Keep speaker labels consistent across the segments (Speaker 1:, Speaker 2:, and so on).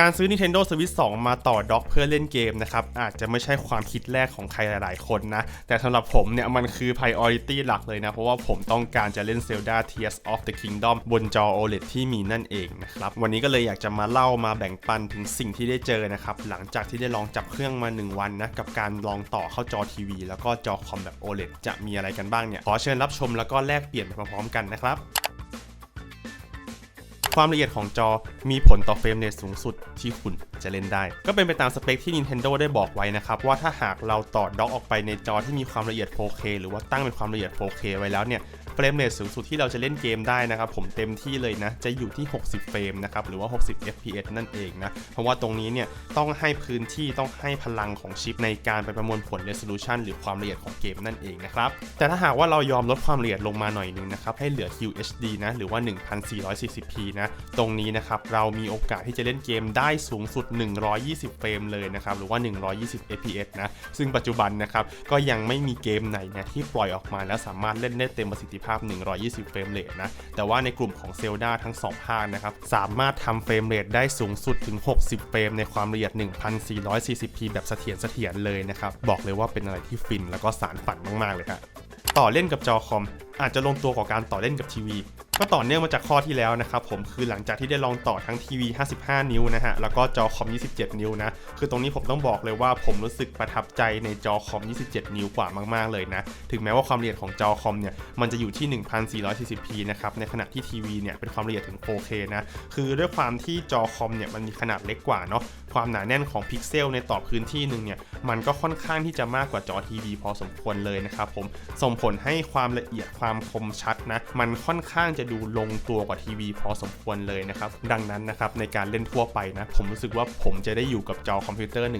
Speaker 1: การซื้อ Nintendo Switch 2 มาต่อด็อกเพื่อเล่นเกมนะครับ อาจจะไม่ใช่ความคิดแรกของใครหลาย ๆ คนนะ แต่สำหรับผมเนี่ย มันคือ priority หลักเลยนะ เพราะว่าผมต้องการจะเล่น Zelda Tears of the Kingdom บนจอ OLED ที่มีนั่นเองนะครับ วันนี้ก็เลยอยากจะมาเล่ามาแบ่งปันถึงสิ่งที่ได้เจอนะครับ หลังจากที่ได้ลองจับเครื่องมา 1 วันนะ กับการลองต่อเข้าจอทีวี แล้วก็จอคอมแบบ OLED จะมีอะไรกันบ้างเนี่ยขอเชิญรับชมแล้วก็แลกเปลี่ยนไปพร้อมๆกันนะครับ ความละเอียดของจอมีผลต่อเฟรมเรทสูงสุดที่คุณจะเล่นได้ ก็เป็นไปตามสเปคที่ Nintendo ได้บอกไว้นะครับว่าถ้าหากเราต่อด็อกออกไปในจอที่มีความละเอียด 4K หรือว่าตั้งเป็นความละเอียด 4K ไว้แล้วเนี่ย เฟรมเรทสูงสุดที่เราจะเล่นเกมได้นะครับผมเต็มที่เลยนะ จะอยู่ที่ 60 เฟรมนะครับหรือว่า 60 fps นั่นเองนะ เพราะว่าตรงนี้เนี่ยต้องให้พื้นที่ต้องให้พลังของชิปในการไปประมวลผล resolution หรือความละเอียดของเกมนั่นเองนะครับ แต่ถ้าหากว่าเรายอมลดความละเอียดลงมาหน่อยนึงนะครับให้เหลือ QHD นะหรือว่า 1440p นะตรงนี้นะครับเรามีโอกาสที่จะเล่นเกมได้สูงสุด 120 เฟรมเลยนะครับหรือว่า 120 fps นะซึ่งปัจจุบันนะครับก็ยังไม่มีเกมไหนนะที่ปล่อยออกมาแล้วสามารถเล่นได้เต็มประสิทธิภาพ120 เฟรมเรทนะ แต่ว่าในกลุ่มของ Zelda ทั้ง 2 ภาคนะครับ สามารถทำเฟรมเรทได้สูงสุดถึง 60 เฟรมในความละเอียด 1440p แบบเสถียรเสถียรเลยนะครับ บอกเลยว่าเป็นอะไรที่ฟินแล้วก็สารฝันมาก ๆ เลยครับต่อเล่นกับจอคอมอาจจะลงตัวกว่าการต่อเล่นกับทีวี ก็ต่อเนื่องมาจากข้อที่แล้วนะครับผมคือหลังจากที่ได้ลองต่อทั้งทีวี 55 นิ้วนะฮะ แล้วก็จอคอม 27 นิ้วนะ คือตรงนี้ผมต้องบอกเลยว่าผมรู้สึกประทับใจในจอคอม 27 นิ้วกว่ามากๆเลยนะ ถึงแม้ว่าความละเอียดของจอคอมเนี่ย มันจะอยู่ที่ 1440p นะครับ ในขณะที่ทีวีเนี่ยเป็นความละเอียดถึง 4K นะ คือด้วยความที่จอคอมเนี่ยมันมีขนาดเล็กกว่าเนาะ ความหนาแน่นของพิกเซลในต่อพื้นที่หนึ่งเนี่ยมันก็ค่อนข้างที่จะมากกว่าจอทีวีพอสมควรเลยนะครับผมส่งผลให้ความละเอียดความคมชัดนะมันค่อนข้างจะดูลงตัวกว่าทีวีพอสมควรเลยนะครับดังนั้นนะครับในการเล่นทั่วไปนะผมรู้สึกว่าผมจะได้อยู่กับจอคอมพิวเตอร์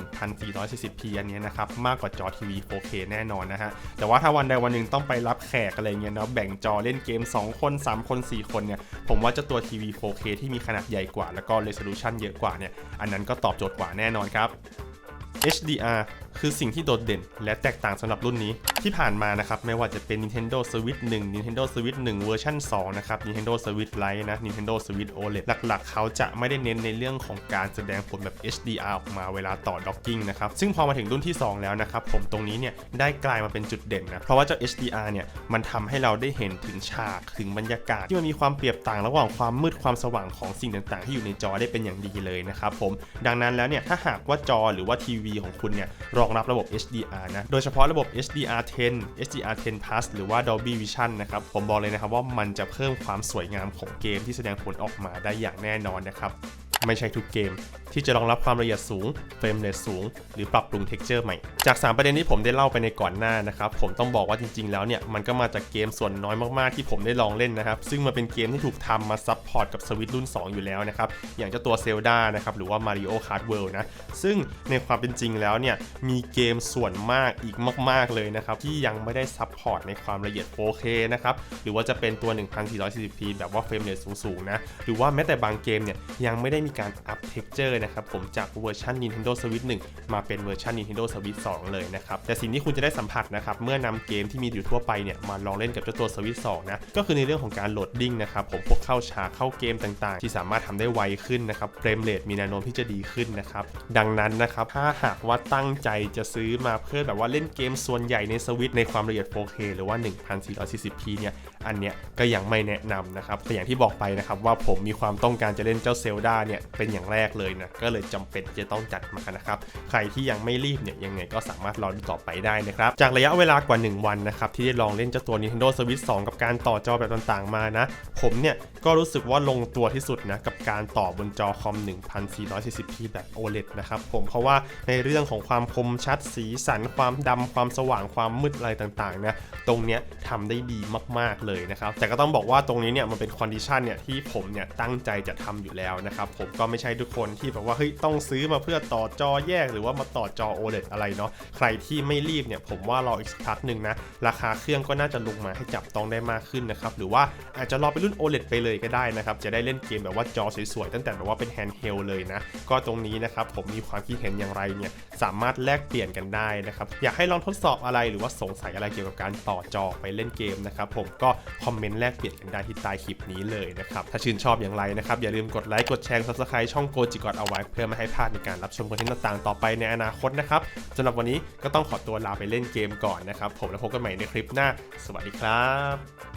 Speaker 1: 1440p อันนี้ยนะครับมากกว่าจอทีวี 4K แน่นอนนะฮะแต่ว่าถ้าวันใดวันหนึ่งต้องไปรับแขกอะไรเงี้ยเนาะแบ่งจอเล่นเกม 2 คน 3 คน 4 คนเนี่ยผมว่าจะตัวทีวี 4K ที่มีขนาดใหญ่กว่า แล้วก็ resolution เยอะกว่าเนี่ยอันนั้นก็ตอบโจทย์กว่าแน่นอนครับ HDR คือสิ่งที่โดดเด่น และแตกต่างสำหรับรุ่นนี้ ที่ผ่านมานะครับไม่ว่าจะเป็น Nintendo Switch 1 Nintendo Switch 1เวอร์ชัน2นะครับ Nintendo Switch Lite นะ Nintendo Switch OLED หลักๆ เขาจะไม่ได้เน้นในเรื่องของการแสดงผลแบบ HDR ออกมาเวลาต่อ docking นะครับ ซึ่งพอมาถึงรุ่นที่ 2 แล้วนะครับ ผมตรงนี้เนี่ยได้กลายมาเป็นจุดเด่นนะ เพราะว่าเจ้า HDR เนี่ยมันทำให้เราได้เห็นถึงฉากถึงบรรยากาศ ที่มันมีความเปรียบต่างระหว่างความมืดความสว่างของสิ่งต่างๆ ที่อยู่ในจอได้เป็นอย่างดีเลยนะครับผมดังนั้นแล้วเนี่ยถ้าหากว่าจอหรือว่าทีวีของคุณเนี่ยรองรับระบบ HDR นะ โดยเฉพาะระบบ HDR10 HDR10 Plus หรือว่า Dolby Vision นะครับ ผมบอกเลยนะครับว่ามันจะเพิ่มความสวยงามของเกมที่แสดงผลออกมาได้อย่างแน่นอนนะครับ ไม่ใช่ทุกเกม ที่จะรองรับความละเอียดสูงเฟรมเรทสูง หรือปรับปรุงเท็กเจอร์ใหม่ จาก 3 ประเด็นที่ผมได้เล่าไปในก่อนหน้านะครับ ผมต้องบอกว่าจริงๆ แล้วเนี่ย มันก็มาจากเกมส่วนน้อยมากๆ ที่ผมได้ลองเล่นนะครับ ซึ่งมันเป็นเกมที่ถูกทำมาซับพอร์ตกับสวิตรุ่น 2 อยู่แล้วนะครับ อย่างเจ้าตัว Zelda นะครับหรือว่า Mario Kart World นะ ซึ่งในความเป็นจริงแล้วเนี่ยมีเกมส่วนมากอีกมาก ๆเลยนะครับที่ยังไม่ได้ซับพอร์ตในความละเอียด 4K นะครับหรือว่าจะเป็นตัว 1440p แบบว่าเฟรมเรทสูงๆนะหรือว่าแม้แต่บางเกมเนี่ยยังไม่ได้มีการอัพเท็กเจอร์นะครับผมจากเวอร์ชัน Nintendo Switch 1 มาเป็นเวอร์ชัน Nintendo Switch 2 เลยนะครับ แต่สิ่งที่คุณจะได้สัมผัสนะครับเมื่อนำเกมที่มีอยู่ทั่วไปเนี่ยมาลองเล่นกับเจ้าตัว Switch 2 นะ ก็คือในเรื่องของการโหลดดิ้งนะครับผมพวกเข้าฉากเข้าเกมต่างๆ ที่สามารถทำได้ไวขึ้นนะครับเฟรมเรทมีแนวโน้มที่จะดีขึ้นนะครับดังนั้นนะครับถ้าหากว่าตั้งใจจะซื้อมาเพื่อแบบว่าเล่นเกมส่วนใหญ่ในสวิตในความละเอียด 4K หรือว่า 1440p เนี่ย อันเนี้ยก็ยังไม่แนะนำนะครับแต่อย่างที่บอกไปนะครับว่าผมมีความต้องการจะเล่นเจ้าเซลดาเนี่ยเป็นอย่างแรกเลยนะก็เลยจำเป็นจะต้องจัดมานะครับใครที่ยังไม่รีบเนี่ยยังไงก็สามารถรอดูต่อไปได้นะครับจากระยะเวลากว่า 1 วันนะครับที่ได้ลองเล่นเจ้าตัว Nintendo Switch 2 กับการต่อจอแบบต่างๆมานะ ผมเนี่ยก็รู้สึกว่าลงตัวที่สุดนะกับการต่อบนจอคอม 1440p แบบ OLED นะครับผมเพราะว่าในเรื่องของความคมชัดสีสันความดำความสว่างความมืดอะไรต่างๆนะตรงเนี้ยทำได้ดีมากๆเลยนะครับ แต่ก็ต้องบอกว่าตรงนี้เนี่ยมันเป็นคอนดิชันเนี่ยที่ผมเนี่ยตั้งใจจะทำอยู่แล้วนะครับผมก็ไม่ใช่ทุกคนที่แบบว่าเฮ้ยต้องซื้อมาเพื่อต่อจอแยกหรือว่ามาต่อจอ OLED อะไรเนาะใครที่ไม่รีบเนี่ยผมว่ารออีกสักพักหนึ่งนะราคาเครื่องก็น่าจะลงมาให้จับต้องได้มากขึ้นนะครับหรือว่าอาจจะรอไปรุ่น OLED ไปเลยก็ได้นะครับจะได้เล่นเกมแบบว่าจอสวยๆตั้งแต่แบบว่าเป็นแฮนด์เฮลเลยนะก็ตรงนี้นะครับผมมีความคิดเห็นอย่างไรเนี่ยสามารถแลกเปลี่ยนกันได้นะครับอยากให้ลองทดสอบอะไรหรือว่าสงสัยอะไรเกี่ยวกับการต่อจอไปเล่นเกมนะครับผมก็คอมเมนต์แลกเปลี่ยนกันได้ที่ใต้คลิปนี้เลยนะครับ ถ้าชื่นชอบอย่างไรนะครับ อย่าลืมกดไลค์ กดแชร์ subscribe ช่องโกจิกอดเอาไว้ เพื่อไม่ให้พลาดในการรับชมคอนเทนต์ต่างๆ ต่อไปในอนาคตนะครับสำหรับวันนี้ก็ต้องขอตัวลาไปเล่นเกมก่อนนะครับ ผมแล้วพบกันใหม่ในคลิปหน้า สวัสดีครับ